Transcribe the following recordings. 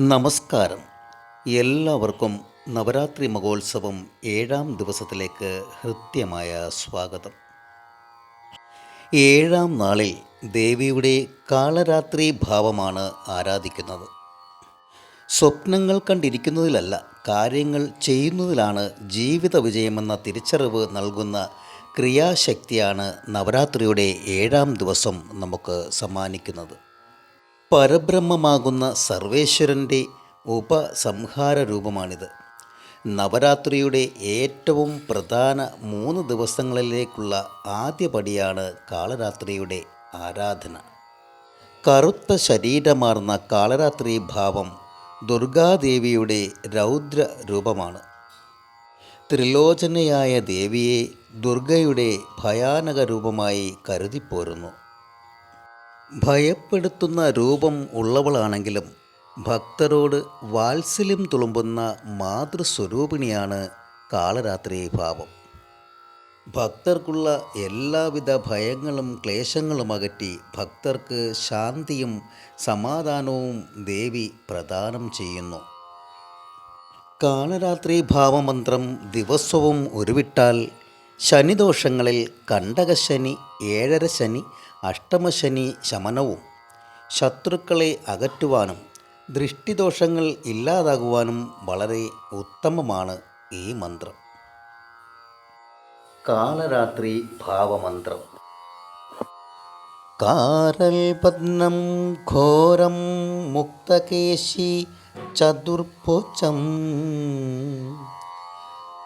നമസ്കാരം. എല്ലാവർക്കും നവരാത്രി മഹോത്സവം ഏഴാം ദിവസത്തിലേക്ക് ഹൃദ്യമായ സ്വാഗതം. ഏഴാം നാളിൽ ദേവിയുടെ കാളരാത്രി ഭാവമാണ് ആരാധിക്കുന്നത്. സ്വപ്നങ്ങൾ കണ്ടിരിക്കുന്നതിലല്ല കാര്യങ്ങൾ ചെയ്യുന്നതിലാണ് ജീവിത വിജയമെന്ന തിരിച്ചറിവ് നൽകുന്ന ക്രിയാശക്തിയാണ് നവരാത്രിയുടെ ഏഴാം ദിവസം നമുക്ക് സമ്മാനിക്കുന്നത്. പരബ്രഹ്മമാകുന്ന സർവേശ്വരന്റെ ഉപസംഹാര രൂപമാണിത് നവരാത്രിയുടെ ഏറ്റവും പ്രധാന മൂന്ന് ദിവസങ്ങളിലേക്കുള്ള ആദ്യപടിയാണ് കാളരാത്രിയുടെ ആരാധന. കറുത്ത ശരീരമാർന്ന കാളരാത്രി ഭാവം ദുർഗാദേവിയുടെ രൗദ്ര രൂപമാണ് ത്രിലോചനയായ ദേവിയെ ദുർഗയുടെ ഭയാനക രൂപമായി കരുതിപ്പോരുന്നു. ഭയപ്പെടുത്തുന്ന രൂപം ഉള്ളവളാണെങ്കിലും ഭക്തരോട് വാത്സല്യം തുളുമ്പുന്ന മാതൃസ്വരൂപിണിയാണ് കാളരാത്രി ഭാവം. ഭക്തർക്കുള്ള എല്ലാവിധ ഭയങ്ങളും ക്ലേശങ്ങളും അകറ്റി ഭക്തർക്ക് ശാന്തിയും സമാധാനവും ദേവി പ്രദാനം ചെയ്യുന്നു. കാളരാത്രി ഭാവമന്ത്രം ദിവസവും ഉരുവിട്ടാൽ ശനിദോഷങ്ങളിൽ കണ്ടകശനി ഏഴര ശനി അഷ്ടമശനി ശമനവും ശത്രുക്കളെ അകറ്റുവാനും ദൃഷ്ടിദോഷങ്ങൾ ഇല്ലാതാകുവാനും വളരെ ഉത്തമമാണ് ഈ മന്ത്രം. കാലരാത്രി ഭാവമന്ത്രം. കാരൽ പത്നം ഘോരം മുക്തകേശി ചതുർഭുജം.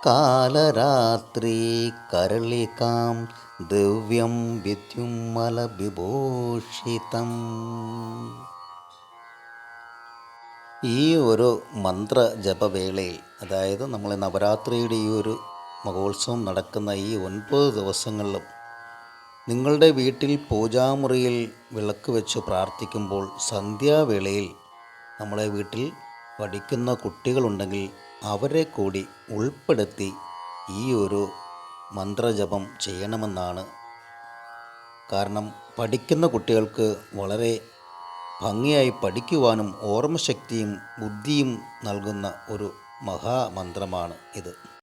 കാലരാത്രി കരളികാം ദിവ്യം വിദ്യുമലവിഭൂഷിതം ഈ ഒരു മന്ത്ര ജപവേളയിൽ അതായത് നമ്മൾ നവരാത്രിയുടെ ഈ ഒരു മഹോത്സവം നടക്കുന്ന ഈ ഒൻപത് ദിവസങ്ങളിലും നിങ്ങളുടെ വീട്ടിൽ പൂജാമുറിയിൽ വിളക്ക് വെച്ച് പ്രാർത്ഥിക്കുമ്പോൾ സന്ധ്യാവേളയിൽ നമ്മളെ വീട്ടിൽ പഠിക്കുന്ന കുട്ടികളുണ്ടെങ്കിൽ അവരെ കൂടി ഉൾപ്പെടുത്തി ഈ ഒരു മന്ത്രജപം ചെയ്യണമെന്നാണ്. കാരണം പഠിക്കുന്ന കുട്ടികൾക്ക് വളരെ ഭംഗിയായി പഠിക്കുവാനും ഓർമ്മശക്തിയും ബുദ്ധിയും നൽകുന്ന ഒരു മഹാമന്ത്രമാണ് ഇത്.